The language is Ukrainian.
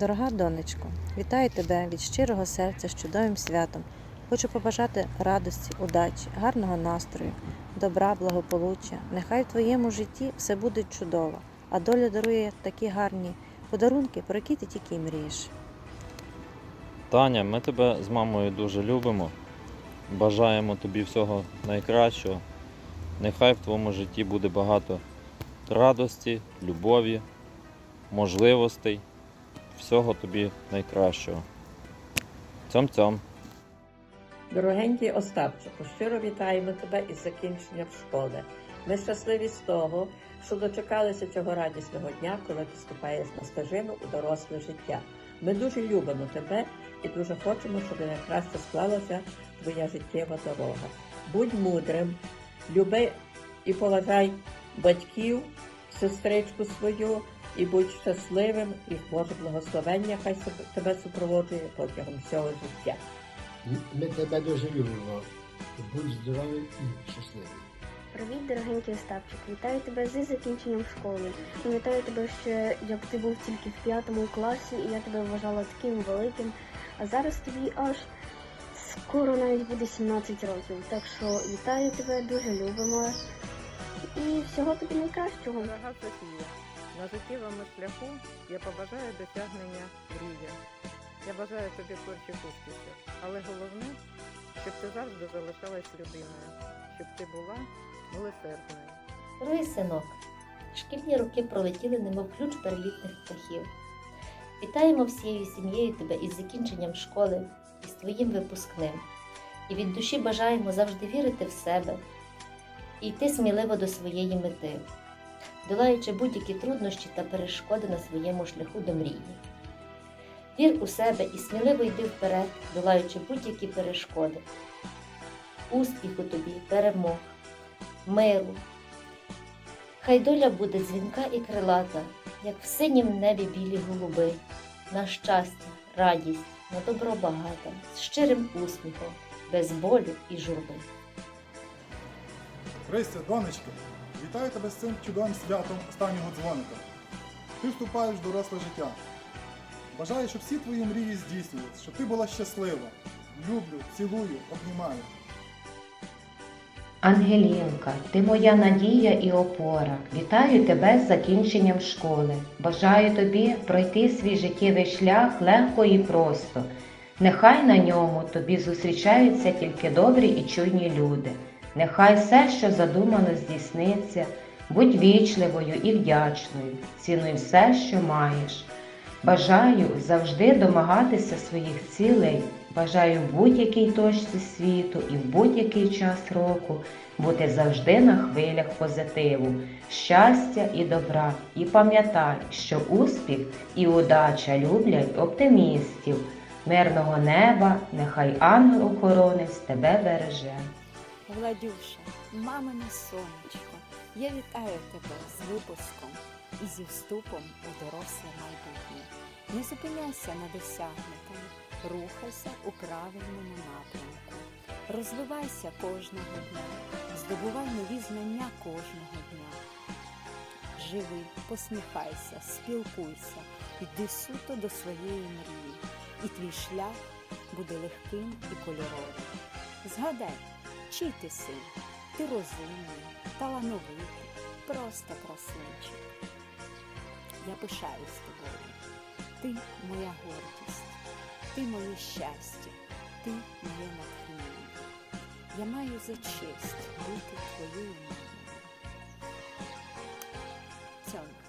Дорога донечко, вітаю тебе від щирого серця з чудовим святом. Хочу побажати радості, удачі, гарного настрою, добра, благополуччя. Нехай в твоєму житті все буде чудово, а доля дарує такі гарні подарунки, про які ти тільки мрієш. Таня, ми тебе з мамою дуже любимо. Бажаємо тобі всього найкращого. Нехай в твоєму житті буде багато радості, любові, можливостей. Всього тобі найкращого. Цьом-цьом. Дорогенький Остапчику, щиро вітаємо тебе із закінченням школи. Ми щасливі з того, що дочекалися цього радісного дня, коли ти вступаєш на стежину у доросле життя. Ми дуже любимо тебе і дуже хочемо, щоб найкраще склалася твоя життєва дорога. Будь мудрим, люби і поважай батьків, сестричку свою, і будь щасливим, і Боже благословення хай тебе супроводжує протягом всього життя. Ми тебе дуже любимо. Будь здоровий і щасливий. Привіт, дорогенький Остапчик. Вітаю тебе зі закінченням школи. Пам'ятаю тебе ще як ти був тільки в п'ятому класі, і я тебе вважала таким великим. А зараз тобі аж скоро навіть буде 17 років. Так що вітаю тебе, дуже любимо. І всього тобі найкращого. Дорога Софія, на життєвому шляху я побажаю досягнення мрії. Я бажаю тобі творчих успіхів, але головне, щоб ти завжди залишалась людиною, щоб ти була милосердною. Дорогий синок, шкільні роки пролетіли немов ключ перелітних птахів. Вітаємо всією сім'єю тебе із закінченням школи, із твоїм випускним. І від душі бажаємо завжди вірити в себе і йти сміливо до своєї мети, долаючи будь-які труднощі та перешкоди на своєму шляху до мрії. Вір у себе і сміливо йди вперед, долаючи будь-які перешкоди. Успіху тобі, перемог, миру, Хай доля буде дзвінка і крилата, як в синім небі білі голуби, на щастя, радість, на добро багата, з щирим усміхом, без болю і журби. Христя, донечко, вітаю тебе з цим чудовим святом останнього дзвоника. Ти вступаєш в доросле життя. Бажаю, щоб всі твої мрії здійснювалися, щоб ти була щаслива. Люблю, цілую, обнімаю. Ангелінка, ти моя надія і опора. Вітаю тебе з закінченням школи. Бажаю тобі пройти свій життєвий шлях легко і просто. Нехай на ньому тобі зустрічаються тільки добрі і чуйні люди. Нехай все, що задумано, здійсниться. Будь вічливою і вдячною. Цінуй все, що маєш. Бажаю завжди домагатися своїх цілей. Бажаю в будь-якій точці світу і в будь-який час року бути завжди на хвилях позитиву, щастя і добра. І пам'ятай, що успіх і удача люблять оптимістів. Мирного неба, нехай ангел-охоронець тебе береже. Владюша, мамине сонечко, я вітаю тебе з випуском і зі вступом у доросле майбутнє. Не зупиняйся на досягнутому, рухайся у правильному напрямку. Розвивайся кожного дня, здобувай нові знання кожного дня. Живи, посміхайся, спілкуйся, йди суто до своєї мрії, і твій шлях буде легким і кольоровим. Згадай, чий ти син? Ти розумний, талановитий, просто красунчик. Я пишаюсь тобою. Ти моя гордість, ти моє щастя, ти моє натхнення. Я маю за честь бути твоєю мамою. Цьому.